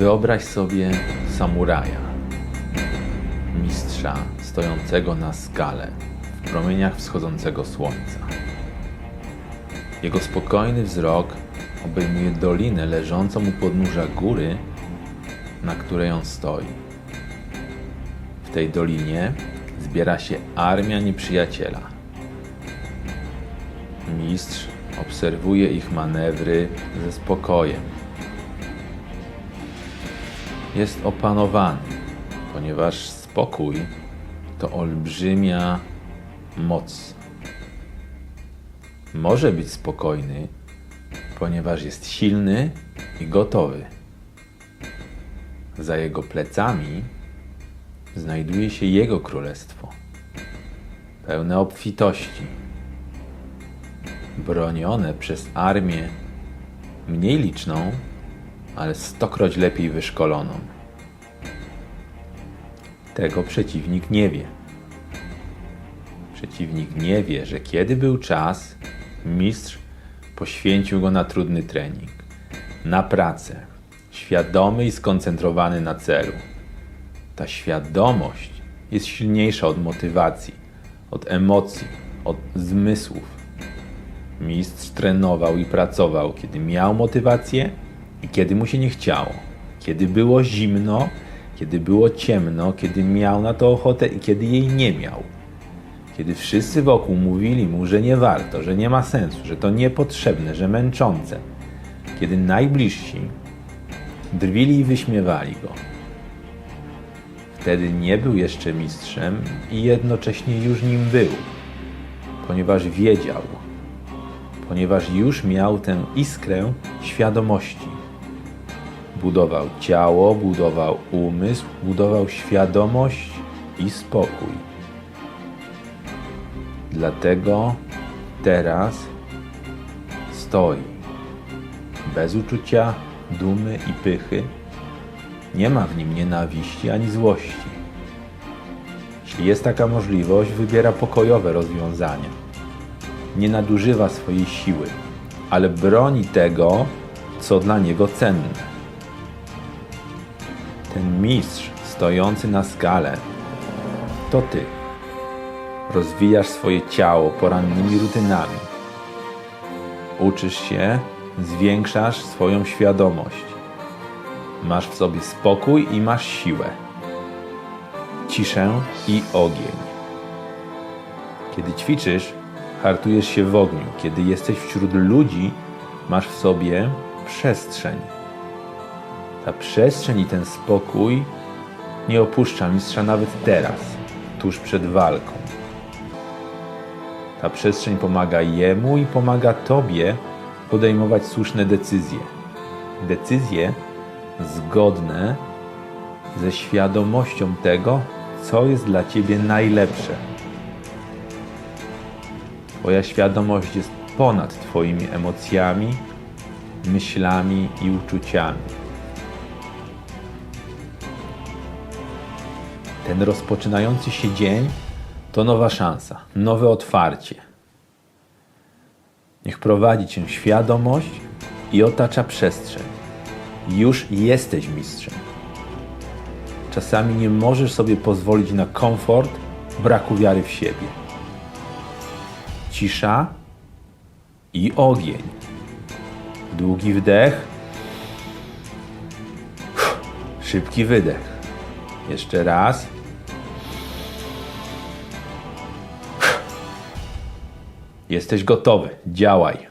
Wyobraź sobie samuraja, mistrza stojącego na skale w promieniach wschodzącego słońca. Jego spokojny wzrok obejmuje dolinę leżącą u podnóża góry, na której on stoi. W tej dolinie zbiera się armia nieprzyjaciela. Mistrz obserwuje ich manewry ze spokojem. Jest opanowany, ponieważ spokój to olbrzymia moc. Może być spokojny, ponieważ jest silny i gotowy. Za jego plecami znajduje się jego królestwo, pełne obfitości, bronione przez armię mniej liczną, ale stokroć lepiej wyszkoloną. Tego przeciwnik nie wie. Przeciwnik nie wie, że kiedy był czas, mistrz poświęcił go na trudny trening, na pracę, świadomy i skoncentrowany na celu. Ta świadomość jest silniejsza od motywacji, od emocji, od zmysłów. Mistrz trenował i pracował, kiedy miał motywację i kiedy mu się nie chciało. Kiedy było zimno, kiedy było ciemno, kiedy miał na to ochotę i kiedy jej nie miał. Kiedy wszyscy wokół mówili mu, że nie warto, że nie ma sensu, że to niepotrzebne, że męczące. Kiedy najbliżsi drwili i wyśmiewali go. Wtedy nie był jeszcze mistrzem i jednocześnie już nim był, ponieważ wiedział, ponieważ już miał tę iskrę świadomości. Budował ciało, budował umysł, budował świadomość i spokój. Dlatego teraz stoi bez uczucia dumy i pychy. Nie ma w nim nienawiści ani złości. Jeśli jest taka możliwość, wybiera pokojowe rozwiązania. Nie nadużywa swojej siły, ale broni tego, co dla niego cenne. Ten mistrz stojący na skale to ty. Rozwijasz swoje ciało porannymi rutynami. Uczysz się, zwiększasz swoją świadomość. Masz w sobie spokój i masz siłę. Ciszę i ogień. Kiedy ćwiczysz, hartujesz się w ogniu. Kiedy jesteś wśród ludzi, masz w sobie przestrzeń. Ta przestrzeń i ten spokój nie opuszcza mistrza nawet teraz, tuż przed walką. Ta przestrzeń pomaga jemu i pomaga tobie podejmować słuszne decyzje. Decyzje zgodne ze świadomością tego, co jest dla ciebie najlepsze. Twoja świadomość jest ponad Twoimi emocjami, myślami i uczuciami. Ten rozpoczynający się dzień to nowa szansa, nowe otwarcie. Niech prowadzi cię świadomość i otacza przestrzeń. Już jesteś mistrzem. Czasami nie możesz sobie pozwolić na komfort braku wiary w siebie. Cisza i ogień. Długi wdech, szybki wydech. Jeszcze raz. Jesteś gotowy. Działaj.